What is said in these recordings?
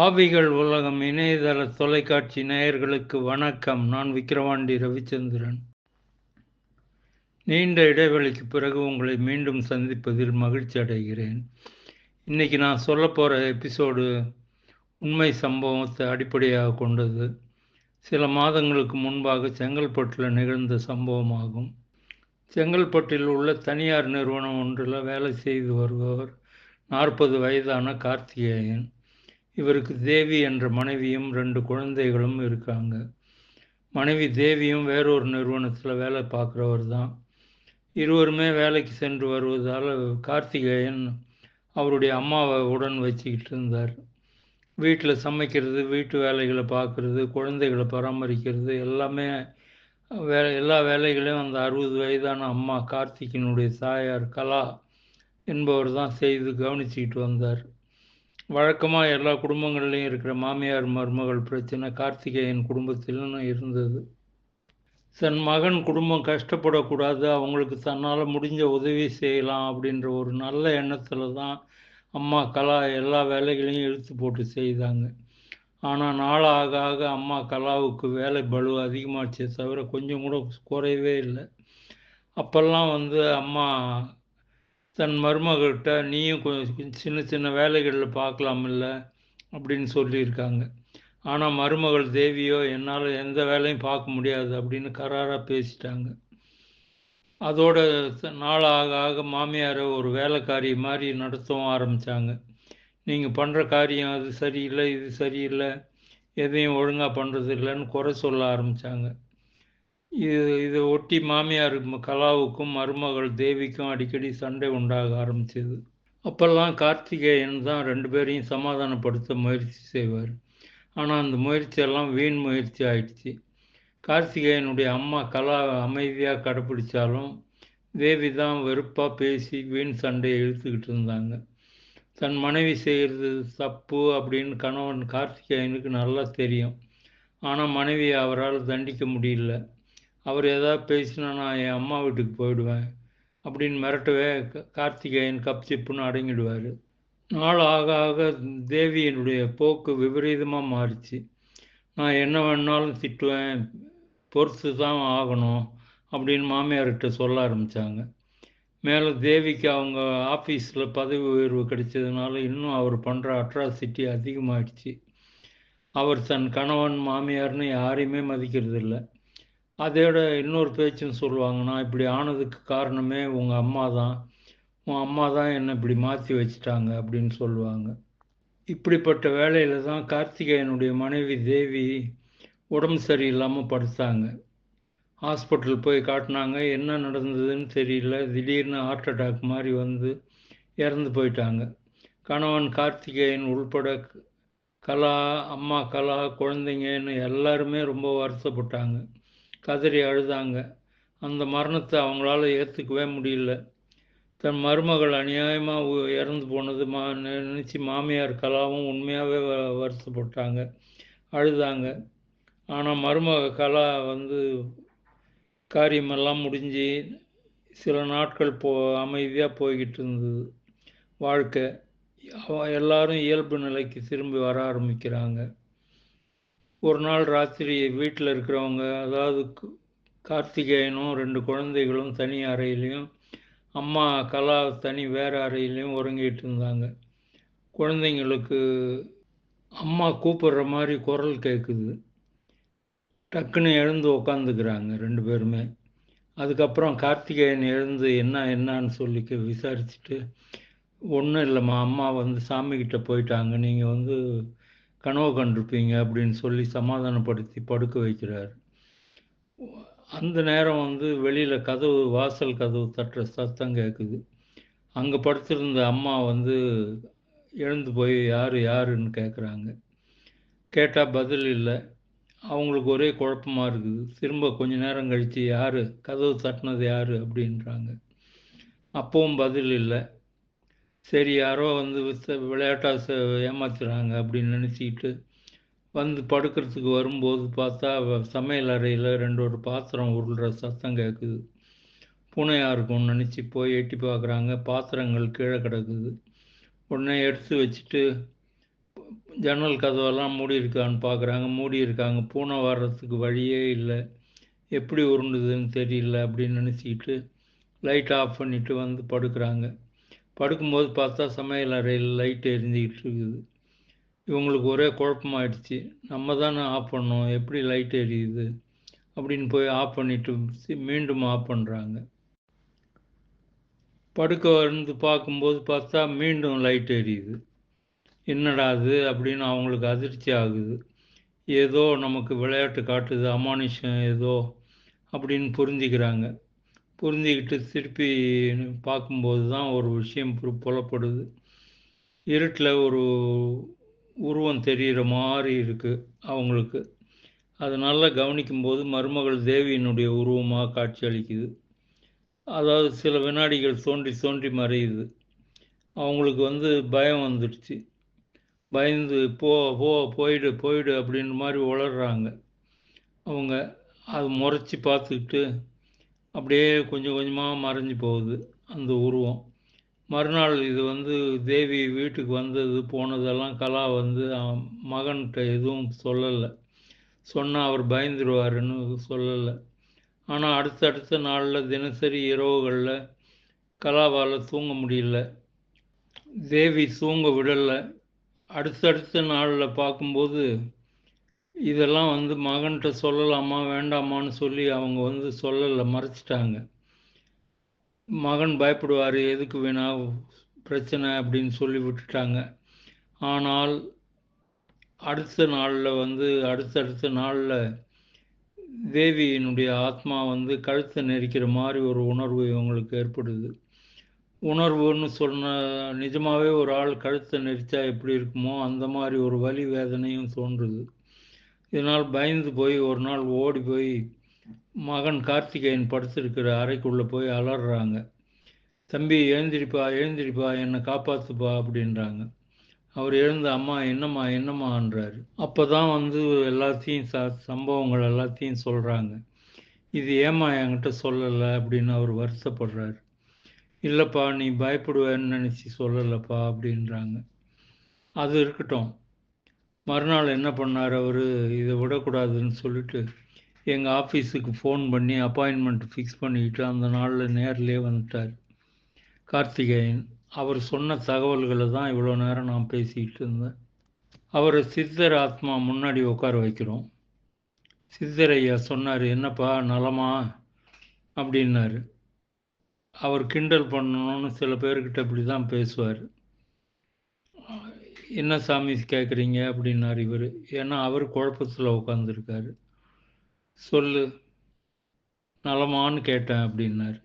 ஆவிகள் உலகம் இணையதள தொலைக்காட்சி நேயர்களுக்கு வணக்கம். நான் விக்கிரவாண்டி ரவிச்சந்திரன். நீண்ட இடைவெளிக்கு பிறகு உங்களை மீண்டும் சந்திப்பதில் மகிழ்ச்சி அடைகிறேன். இன்னைக்கு நான் சொல்ல போகிற எபிசோடு உண்மை சம்பவத்தை அடிப்படையாக கொண்டது. சில மாதங்களுக்கு முன்பாக செங்கல்பட்டில் நிகழ்ந்த சம்பவமாகும். செங்கல்பட்டில் உள்ள தனியார் நிறுவனம் ஒன்றில் வேலை செய்து வருபவர் நாற்பது வயதான கார்த்திகேயன். இவருக்கு தேவி என்ற மனைவியும் ரெண்டு குழந்தைகளும் இருக்காங்க. மனைவி தேவியும் வேறொரு நிறுவனத்தில் வேலை பார்க்குறவர் தான். இருவருமே வேலைக்கு சென்று வருவதால் கார்த்திகேயன் அவருடைய அம்மாவை உடன் வச்சுக்கிட்டு இருந்தார். வீட்டில் சமைக்கிறது வீட்டு வேலைகளை பார்க்குறது குழந்தைகளை பராமரிக்கிறது எல்லாமே வே எல்லா வேலைகளையும் அந்த அறுபது வயதான அம்மா கார்த்திகினுடைய தாயார் கலா என்பவர் தான் செய்து கவனிச்சுக்கிட்டு வந்தார். வழக்கமாக எல்லா குடும்பங்கள்லையும் இருக்கிற மாமியார் மருமகள் பிரச்சனை கார்த்திகேயன் குடும்பத்திலும் இருந்தது. தன் மகன் குடும்பம் கஷ்டப்படக்கூடாது அவங்களுக்கு தன்னால் முடிஞ்ச உதவி செய்யலாம் அப்படின்ற ஒரு நல்ல எண்ணத்தில் தான் அம்மா கலா எல்லா வேலைகளையும் இழுத்து போட்டு செய்தாங்க. ஆனால் நாள் ஆக ஆக அம்மா கலாவுக்கு வேலை பலு அதிகமாச்சே தவிர கொஞ்சம் கூட குறையவே இல்லை. அப்போல்லாம் வந்து அம்மா தன் மருமகிட்ட நீயும் கொஞ்சம் சின்ன சின்ன வேலைகளில் பார்க்கலாமில்ல அப்படின்னு சொல்லியிருக்காங்க. ஆனால் மருமகள் தேவியோ என்னால் எந்த வேலையும் பார்க்க முடியாது அப்படின்னு கராராக பேசிட்டாங்க. அதோட நாள் ஆக ஆக மாமியாரை ஒரு வேலைக்காரி மாதிரி நடத்தவும் ஆரம்பித்தாங்க நீங்கள் பண்ணுற காரியம் அது சரியில்லை இது சரியில்லை எதையும் ஒழுங்காக பண்ணுறது இல்லைன்னு குறை சொல்ல ஆரம்பித்தாங்க இது இதை ஒட்டி மாமியார் கலாவுக்கும் மருமகள் தேவிக்கும் அடிக்கடி சண்டை உண்டாக ஆரம்பிச்சது அப்போல்லாம் கார்த்திகேயன் தான் ரெண்டு பேரையும் சமாதானப்படுத்த முயற்சி செய்வார். ஆனால் அந்த முயற்சியெல்லாம் வீண் முயற்சி ஆயிடுச்சு. கார்த்திகேயனுடைய அம்மா கலா அமைதியாக கடைப்பிடிச்சாலும் தேவி தான் வெறுப்பாக பேசி வீண் சண்டையை இழுத்துக்கிட்டு இருந்தாங்க. தன் மனைவி செய்கிறது தப்பு அப்படின்னு கணவன் கார்த்திகேயனுக்கு நல்லா தெரியும். ஆனால் மனைவியை அவரால் தண்டிக்க முடியல. அவர் ஏதாவது பேசினா நான் என் அம்மா வீட்டுக்கு போயிடுவேன் அப்படின்னு மிரட்டவே கார்த்திகேயன் கப் சிப்புன்னு அடங்கிடுவார். நாள் ஆக ஆக தேவியினுடைய போக்கு விபரீதமாக மாறிச்சு. நான் என்ன வேணாலும் திட்டுவேன் பொறுத்து தான் ஆகணும் அப்படின்னு மாமியார்கிட்ட சொல்ல ஆரம்பித்தாங்க மேலே தேவிக்கு அவங்க ஆஃபீஸில் பதவி உயர்வு கிடைச்சதுனால இன்னும் அவர் பண்ணுற அட்ராசிட்டி அதிகமாகிடுச்சு அவர் தன் கணவன் மாமியார்னு யாரையுமே மதிக்கிறது இல்லை அதோட இன்னொரு பேச்சுன்னு சொல்லுவாங்க நான் இப்படி ஆனதுக்கு காரணமே உங்கள் அம்மா தான். உன் அம்மா தான் என்னை இப்படி மாற்றி வச்சுட்டாங்க அப்படின்னு சொல்லுவாங்க. இப்படிப்பட்ட வேலையில் தான் கார்த்திகேயனுடைய மனைவி தேவி உடம்பு சரியில்லாமல் படுத்தாங்க. ஹாஸ்பிட்டல் போய் காட்டினாங்க என்ன நடந்ததுன்னு தெரியல. திடீர்னு ஹார்ட் அட்டாக் மாதிரி வந்து இறந்து போயிட்டாங்க. கணவன் கார்த்திகேயன் உள்பட கலா அம்மா கலா குழந்தைங்கன்னு எல்லாருமே ரொம்ப வருத்தப்பட்டாங்க. கதறி அழுதாங்க. அந்த மரணத்தை அவங்களால ஏற்றுக்கவே முடியல. தன் மருமகள் அநியாயமாக இறந்து போனது மா நினச்சி மாமியார் கலாவும் உண்மையாகவே வ வருத்தப்பட்டாங்க. அழுதாங்க. ஆனால் மருமக கலா வந்து காரியமெல்லாம் முடிஞ்சு சில நாட்கள் போ அமைதியாக போய்கிட்டு இருந்தது. வாழ்க்கை. எல்லாரும் இயல்பு நிலைக்கு திரும்பி வர ஆரம்பிக்கிறாங்க. ஒரு நாள் ராத்திரி வீட்டில் இருக்கிறவங்க அதாவது கார்த்திகேயனும் ரெண்டு குழந்தைகளும் தனி அறையிலையும் அம்மா கலா தனி வேறு அறையிலையும் உறங்கிட்டு இருந்தாங்க. குழந்தைங்களுக்கு அம்மா கூப்பிடுற மாதிரி குரல் கேட்குது டக்குன்னு எழுந்து உக்காந்துக்கிறாங்க ரெண்டு பேருமே. அதுக்கப்புறம் கார்த்திகேயன் எழுந்து என்ன என்னான்னு சொல்லி விசாரிச்சுட்டு ஒன்றும் இல்லைம்மா அம்மா வந்து சாமிக்கிட்ட போயிட்டாங்க. நீங்கள் வந்து கனவு கண்டிருப்பீங்க அப்படின்னு சொல்லி சமாதானப்படுத்தி படுக்க வைக்கிறார். அந்த நேரம் வந்து வெளியில் கதவு வாசல் கதவு தட்டுற சத்தம் கேட்குது அங்கே படுத்திருந்த அம்மா வந்து எழுந்து போய் யார் யாருன்னு கேட்குறாங்க கேட்டால் பதில் இல்லை. அவங்களுக்கு ஒரே குழப்பமாக இருக்குது. திரும்ப கொஞ்ச நேரம் கழித்து யார்? கதவு தட்டினது யார்? அப்படின்றாங்க. அப்பவும் பதில் இல்லை. சரி யாரோ வந்து விளையாட்டாக ஏமாத்துறாங்க அப்படின்னு நினச்சிக்கிட்டு வந்து படுக்கிறதுக்கு வரும்போது பார்த்தா சமையல் அறையில் ரெண்டு ஒரு பாத்திரம் உருள்ற சத்தம் கேட்குது பூனையாக இருக்கும்னு நினச்சி போய் எட்டி பார்க்குறாங்க பாத்திரங்கள் கீழே கிடக்குது. உடனே எடுத்து வச்சுட்டு ஜன்னல் கதவெல்லாம் மூடி இருக்கான்னு பார்க்குறாங்க மூடி இருக்காங்க. பூனை வர்றதுக்கு வழியே இல்லை. எப்படி உருண்டுதுன்னு தெரியல அப்படின்னு நினச்சிக்கிட்டு லைட் ஆஃப் பண்ணிவிட்டு வந்து படுக்கிறாங்க. படுக்கும்போது பார்த்தா சமையல் அறையில் லைட் எரிஞ்சிக்கிட்டு இருக்குது. இவங்களுக்கு ஒரே குழப்பமாயிடுச்சு. நம்ம தானே ஆஃப் பண்ணோம். எப்படி லைட் எரியுது? அப்படின்னு போய் ஆஃப் பண்ணிட்டு மீண்டும் ஆஃப் பண்ணுறாங்க படுக்க வந்து பார்க்கும்போது பார்த்தா மீண்டும் லைட் எரியுது. என்னடா அது அப்படின்னு அவங்களுக்கு அதிர்ச்சி ஆகுது. ஏதோ நமக்கு விளையாட்டு காட்டுது அமானுஷம் ஏதோ அப்படின்னு புரிஞ்சுக்கிறாங்க. புரிஞ்சுக்கிட்டு திருப்பி பார்க்கும்போது தான் ஒரு விஷயம் புலப்படுது. இருட்டில் ஒரு உருவம் தெரிகிற மாதிரி இருக்குது அவங்களுக்கு. அது நல்லா கவனிக்கும்போது மருமகள் தேவியினுடைய உருவமாக காட்சி அளிக்குது. அதாவது சில வினாடிகள் தோன்றி தோன்றி மறையுது. அவங்களுக்கு வந்து பயம் வந்துடுச்சு. பயந்து போ போ போயிடு போயிடு அப்படின்ற மாதிரி உளர்றாங்க. அவங்க அது முறைச்சி பார்த்துக்கிட்டு அப்படியே கொஞ்சம் கொஞ்சமாக மறைஞ்சு போகுது அந்த உருவம். மறுநாள் இது வந்து தேவி வீட்டுக்கு வந்தது போனதெல்லாம் கலா வந்து மகன்கிட்ட எதுவும் சொல்லலை. சொன்னால் அவர் பயந்துருவாருன்னு சொல்லலை. ஆனால் அடுத்தடுத்த நாளில் தினசரி இரவுகளில் கலாவால் தூங்க முடியல. தேவி தூங்க விடலை. அடுத்தடுத்த நாளில் பார்க்கும்போது இதெல்லாம் வந்து மகன்கிட்ட சொல்லலாமா வேண்டாமான்னு சொல்லி அவங்க வந்து சொல்லலை மறைச்சிட்டாங்க. மகன் பயப்படுவார் எதுக்கு வேணா பிரச்சனை? அப்படின்னு சொல்லி விட்டுட்டாங்க. ஆனால் அடுத்த நாளில் வந்து அடுத்தடுத்த நாளில் தேவியினுடைய ஆத்மா வந்து கழுத்தை நெரிக்கிற மாதிரி ஒரு உணர்வு இவங்களுக்கு ஏற்படுது. உணர்வுன்னு சொன்ன நிஜமாகவே ஒரு ஆள் கழுத்தை நெரிச்சா எப்படி இருக்குமோ அந்த மாதிரி ஒரு வலி வேதனையும் தோன்றுது. இதனால் பயந்து போய் ஒரு நாள் ஓடி போய் மகன் கார்த்திகேயன் படுத்திருக்கிற அறைக்குள்ளே போய் அலறாங்க. தம்பி எழுந்திரிப்பா எழுந்திரிப்பா என்னை காப்பாற்றுப்பா அப்படின்றாங்க. அவர் எழுந்த அம்மா என்னம்மா என்னம்மான்றார் அப்போ தான் வந்து எல்லாத்தையும் ச சம்பவங்கள் எல்லாத்தையும் சொல்கிறாங்க இது ஏம்மா என்கிட்ட சொல்லலை அப்படின்னு அவர் வருத்தப்படுறார். இல்லைப்பா நீ பயப்படுவேன்னு நினச்சி சொல்லலைப்பா அப்படின்றாங்க. அது இருக்கட்டும். மறுநாள் என்ன பண்ணார் அவர்? இதை விடக்கூடாதுன்னு சொல்லிட்டு எங்கள் ஆஃபீஸுக்கு ஃபோன் பண்ணி அப்பாயின்மெண்ட் ஃபிக்ஸ் பண்ணிக்கிட்டு அந்த நாளில் நேர்லேயே வந்துட்டார். கார்த்திகேயன் அவர் சொன்ன தகவல்களை தான் இவ்வளோ நேரம் நான் பேசிக்கிட்டு இருந்தேன். அவரை சித்தர் ஆத்மா முன்னாடி உட்கார வைக்கிறோம். சித்தர் ஐயா சொன்னார் என்னப்பா நலமா? அப்படின்னாரு. அவர் கிண்டல் பண்ணணும்னு சில பேர்கிட்ட இப்படி தான் பேசுவார். என்ன சாமி கேட்குறீங்க அப்படின்னார் இவர். ஏன்னா அவர் குழப்பத்தில் உட்காந்துருக்காரு சொல்லு நலமான்னு கேட்டேன் அப்படின்னார்.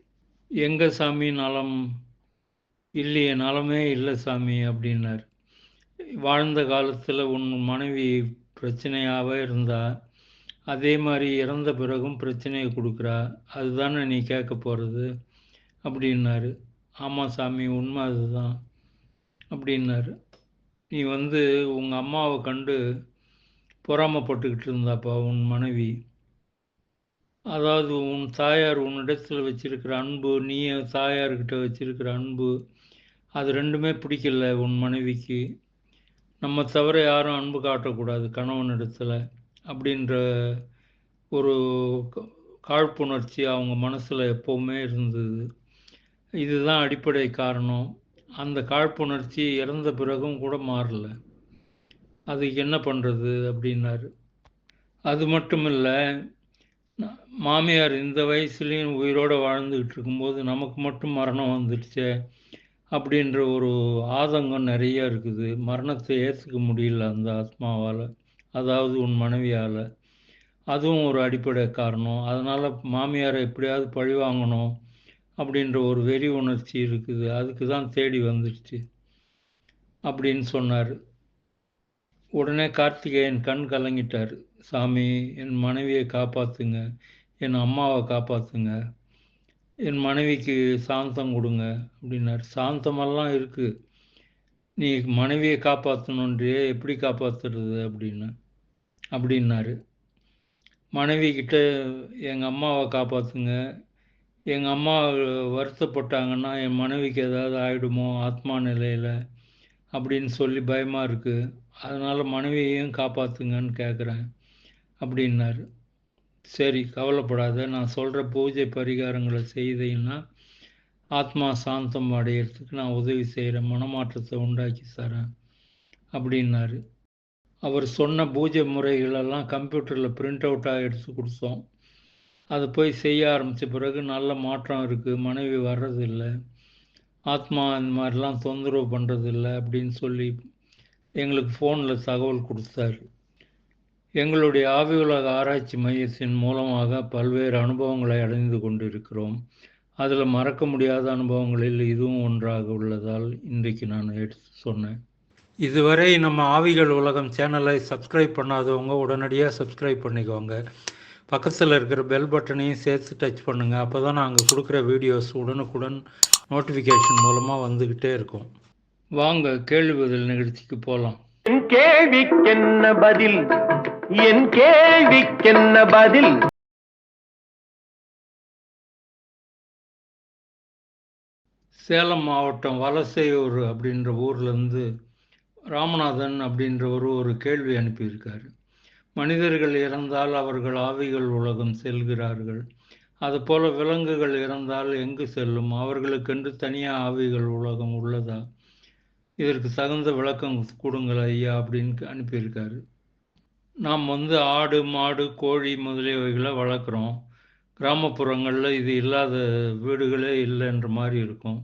எங்கள் சாமி நலம்? இல்லையே நலமே இல்லை சாமி அப்படின்னார். வாழ்ந்த காலத்தில் உன் மனைவி பிரச்சனையாகவே இருந்தா அதே மாதிரி இறந்த பிறகும் பிரச்சனையை கொடுக்குறா அதுதானே நீ கேட்க போகிறது அப்படின்னாரு. ஆமாம் சாமி உண்மை அதுதான் அப்படின்னாரு. நீ வந்து உங்கள் அம்மாவை கண்டு பொறாமப்பட்டுக்கிட்டு இருந்தாப்பா உன் மனைவி. அதாவது உன் தாயார் உன்னிடத்தில் வச்சிருக்கிற அன்பு நீ தாயார்கிட்ட வச்சிருக்கிற அன்பு அது ரெண்டுமே பிடிக்கல உன் மனைவிக்கு. நம்ம தவிர யாரும் அன்பு காட்டக்கூடாது கணவனிடத்தில் அப்படின்ற ஒரு காழ்ப்புணர்ச்சி அவங்க மனசில் எப்போவுமே இருந்தது. இதுதான் அடிப்படை காரணம். அந்த காழ்ப்புணர்ச்சி இறந்த பிறகும் கூட மாறல. அதுக்கு என்ன பண்ணுறது அப்படின்னாரு. அது மட்டும் இல்லை மாமியார் இந்த வயசுலேயும் உயிரோடு வாழ்ந்துக்கிட்டு இருக்கும்போது நமக்கு மட்டும் மரணம் வந்துடுச்சே அப்படின்ற ஒரு ஆதங்கம் நிறைய இருக்குது. மரணத்தை ஏற்றுக்க முடியல அந்த ஆத்மாவால் அதாவது உன் மனைவியால். அதுவும் ஒரு அடிப்படை காரணம். அதனால் மாமியாரை எப்படியாவது பழி வாங்கணும். அப்படின்ற ஒரு வெறி உணர்ச்சி இருக்குது. அதுக்கு தான் தேடி வந்துடுச்சு அப்படின்னு சொன்னார். உடனே கார்த்திகேயன் கண் கலங்கிட்டார். சாமி என் மனைவியை காப்பாற்றுங்க என் அம்மாவை காப்பாற்றுங்க என் மனைவிக்கு சாந்தம் கொடுங்க. அப்படின்னார். சாந்தமெல்லாம் இருக்குது நீ மனைவியை காப்பாற்றணுன்றியே எப்படி காப்பாற்றுறது அப்படின்னு. அப்படின்னாரு. மனைவி கிட்ட எங்கள் அம்மாவை காப்பாற்றுங்க எங்கள் அம்மா வருத்தப்பட்டாங்கன்னா என் மனைவிக்கு ஏதாவது ஆகிடுமோ ஆத்மா நிலையில் அப்படின்னு சொல்லி பயமாக இருக்குது அதனால் மனைவியையும் காப்பாற்றுங்கன்னு கேட்குறேன் அப்படின்னாரு. சரி கவலைப்படாத நான் சொல்கிற பூஜை பரிகாரங்களை செய்தீங்கன்னா ஆத்மா சாந்தம் அடையிறதுக்கு நான் உதவி செய்கிறேன் மனமாற்றத்தை உண்டாக்கி தரேன் அப்படின்னாரு. அவர் சொன்ன பூஜை முறைகளெல்லாம் கம்ப்யூட்டரில் பிரிண்ட் அவுட்டாக எடுத்து கொடுத்தோம். அது போய் செய்ய ஆரம்பித்த பிறகு நல்ல மாற்றம் இருக்குது மனைவி வர்றதில்லை. ஆத்மா இந்த மாதிரிலாம் தொந்தரவு பண்ணுறதில்ல அப்படின்னு சொல்லி எங்களுக்கு ஃபோனில் தகவல் கொடுத்தாரு. எங்களுடைய ஆவி உலக ஆராய்ச்சி மையத்தின் மூலமாக பல்வேறு அனுபவங்களை அடைந்து கொண்டிருக்கிறோம். அதில் மறக்க முடியாத அனுபவங்களில் இதுவும் ஒன்றாக உள்ளதால் இன்றைக்கு நான் எடுத்து சொன்னேன். இதுவரை நம்ம ஆவிகள் உலகம் சேனலை சப்ஸ்கிரைப் பண்ணாதவங்க உடனடியாக சப்ஸ்கிரைப் பண்ணிக்கோங்க. பக்கத்தில் இருக்கிற பெல் பட்டனையும் சேர்த்து டச் பண்ணுங்கள் அப்போ தான் நாங்கள் கொடுக்குற வீடியோஸ் உடனுக்குடன் நோட்டிஃபிகேஷன் மூலமாக வந்துக்கிட்டே இருக்கும். வாங்க கேள்வி பதில் நிகழ்ச்சிக்கு போகலாம் என் கேள்விக்கென்ன பதில்? என் கேள்விக்கென்ன பதில்? சேலம் மாவட்டம் வலசையூர் அப்படின்ற ஊர்லேருந்து ராமநாதன் அப்படின்றவர் ஒரு கேள்வி அனுப்பியிருக்காரு. மனிதர்கள் இறந்தால் அவர்கள் ஆவிகள் உலகம் செல்கிறார்கள். அதுபோல விலங்குகள் இறந்தால் எங்கு செல்லும்? அவர்களுக்கென்று தனியாக ஆவிகள் உலகம் உள்ளதா? இதற்கு தகுந்த விளக்கம் கொடுங்கள் ஐயா அப்படின்னு அனுப்பியிருக்காரு. நாம் வந்து ஆடு மாடு கோழி முதலியவைகளை வளர்க்குறோம். கிராமப்புறங்களில் இது இல்லாத வீடுகளே இல்லைன்ற மாதிரி இருக்கும்.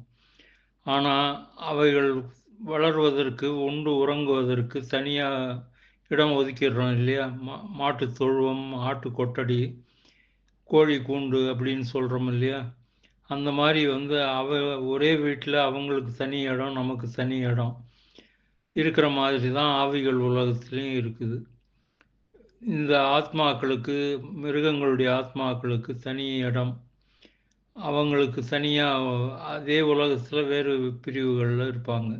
ஆனால் அவைகள் வளர்வதற்கு உண்டு உறங்குவதற்கு தனியாக இடம் ஒதுக்கிடுறோம் இல்லையா? மா மாட்டு தொழுவம் ஆட்டு கொட்டடி கோழி கூண்டு அப்படின்னு சொல்கிறோம் இல்லையா? அந்த மாதிரி வந்து அவ ஒரே வீட்டில் அவங்களுக்கு தனி இடம் நமக்கு தனி இடம் இருக்கிற மாதிரி தான் ஆவிகள் உலகத்துலேயும் இருக்குது. இந்த ஆத்மாக்களுக்கு மிருகங்களுடைய ஆத்மாக்களுக்கு தனி இடம். அவங்களுக்கு தனியாக அதே உலகத்தில் வேறு பிரிவுகளில் இருப்பாங்க.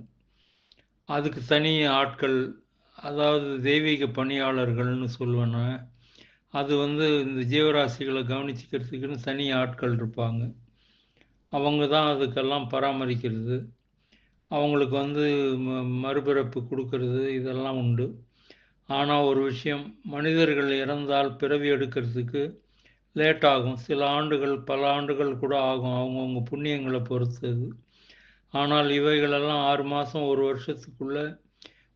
அதுக்கு தனி ஆட்கள் அதாவது தெய்வீக பணியாளர்கள்னு சொல்லுவேன்னா அது வந்து இந்த ஜீவராசிகளை கவனிச்சுக்கிறதுக்குன்னு தனி ஆட்கள் இருப்பாங்க. அவங்க தான் அதுக்கெல்லாம் பராமரிக்கிறது. அவங்களுக்கு வந்து ம மறுபிறப்பு கொடுக்கறது இதெல்லாம் உண்டு. ஆனால் ஒரு விஷயம் மனிதர்கள் இறந்தால் பிறவி எடுக்கிறதுக்கு லேட் ஆகும். சில ஆண்டுகள் பல ஆண்டுகள் கூட ஆகும் அவங்கவுங்க புண்ணியங்களை பொறுத்தது. ஆனால் இவைகளெல்லாம் ஆறு மாதம் ஒரு வருஷத்துக்குள்ளே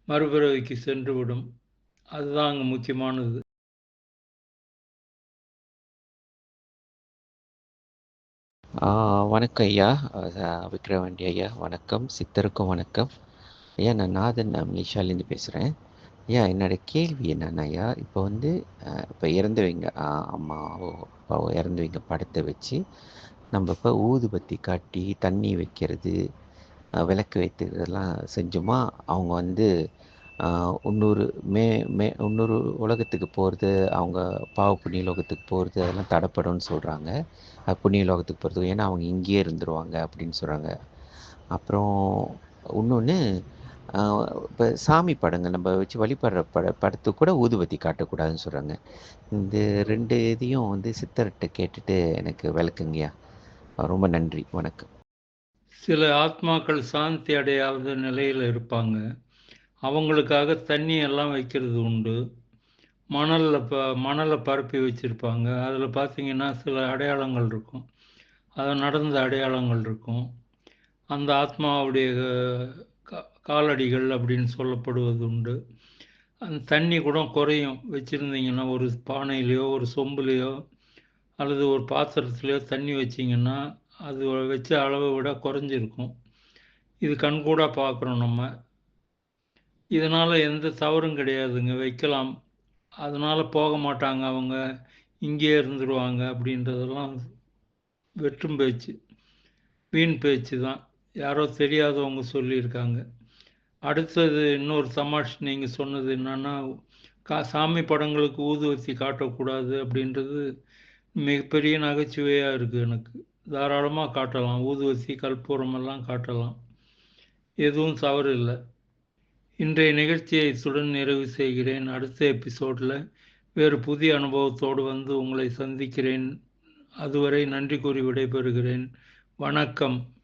மறுபிறவிக்கு சென்று விடும் அதுதான் அங்கே முக்கியமானது. வணக்கம் ஐயா. விக்ரவாண்டி ஐயா. வணக்கம். சித்தருக்கும் வணக்கம். ஐயா நான் நாதன் நான் மலேசியாலேருந்து பேசுகிறேன் ஐயா என்னோட கேள்வி என்னன்னா ஐயா இப்போ வந்து இப்போ இறந்தவங்க அம்மாவோ அப்பாவோ இறந்தவங்க படத்தை வச்சு நம்ம இப்போ ஊதுபத்தி காட்டி தண்ணி வைக்கிறது விளக்கு வைத்து இதெல்லாம் செஞ்சோமா? அவங்க வந்து இன்னொரு மே மே இன்னொரு உலகத்துக்கு போகிறது அவங்க பாவ புண்ணிய லோகத்துக்கு போகிறது அதெல்லாம் தடைப்படும்னு சொல்கிறாங்க புண்ணிய லோகத்துக்கு போகிறது ஏன்னா அவங்க இங்கேயே இருந்துருவாங்க அப்படின்னு சொல்கிறாங்க அப்புறம் இன்னொன்று இப்போ சாமி படங்கள் நம்ம வச்சு வழிபடுற பட படத்துக்கு கூட ஊதுபத்தி காட்டக்கூடாதுன்னு சொல்கிறாங்க இந்த ரெண்டு இதையும் வந்து சித்தர்கிட்ட கேட்டுட்டு எனக்கு விளக்குங்கய்யா. ரொம்ப நன்றி வணக்கம். சில ஆத்மாக்கள் சாந்தி அடையாத நிலையில் இருப்பாங்க. அவங்களுக்காக தண்ணி எல்லாம் வைக்கிறது உண்டு. மணலில் ப மணலை பரப்பி வச்சுருப்பாங்க. அதில் பார்த்தீங்கன்னா சில அடையாளங்கள் இருக்கும். அது நடந்த அடையாளங்கள் இருக்கும். அந்த ஆத்மாவுடைய கா- காலடிகள் அப்படின்னு சொல்லப்படுவது உண்டு. அந்த தண்ணி கூட குறையும். வச்சுருந்தீங்கன்னா ஒரு பானையிலையோ ஒரு சொம்புலேயோ அல்லது ஒரு பாத்திரத்துலையோ தண்ணி வச்சிங்கன்னா அது வச்ச அளவை விட குறைஞ்சிருக்கும். இது கண்கூடாக பார்க்குறோம் நம்ம. இதனால் எந்த தவறும் கிடையாதுங்க. வைக்கலாம். அதனால் போக மாட்டாங்க அவங்க. இங்கேயே இருந்துருவாங்க அப்படின்றதெல்லாம் வெற்றும் பேச்சு. வீண் பேச்சு தான். யாரோ தெரியாதவங்க சொல்லியிருக்காங்க. அடுத்தது இன்னொரு தமாஷ் நீங்கள் சொன்னது என்னென்னா கா சாமி படங்களுக்கு ஊதுவத்தி காட்டக்கூடாது அப்படின்றது மிகப்பெரிய நகைச்சுவையாக இருக்குது எனக்கு. தாராளமாக காட்டலாம். ஊதுவசி கற்பூரம் எல்லாம் காட்டலாம். எதுவும் தவறு இல்லை. இன்றைய நிகழ்ச்சியை இத்துடன் நிறைவு செய்கிறேன். அடுத்த எபிசோடில் வேறு புதிய அனுபவத்தோடு வந்து உங்களை சந்திக்கிறேன். அதுவரை நன்றி கூறி விடைபெறுகிறேன். வணக்கம்.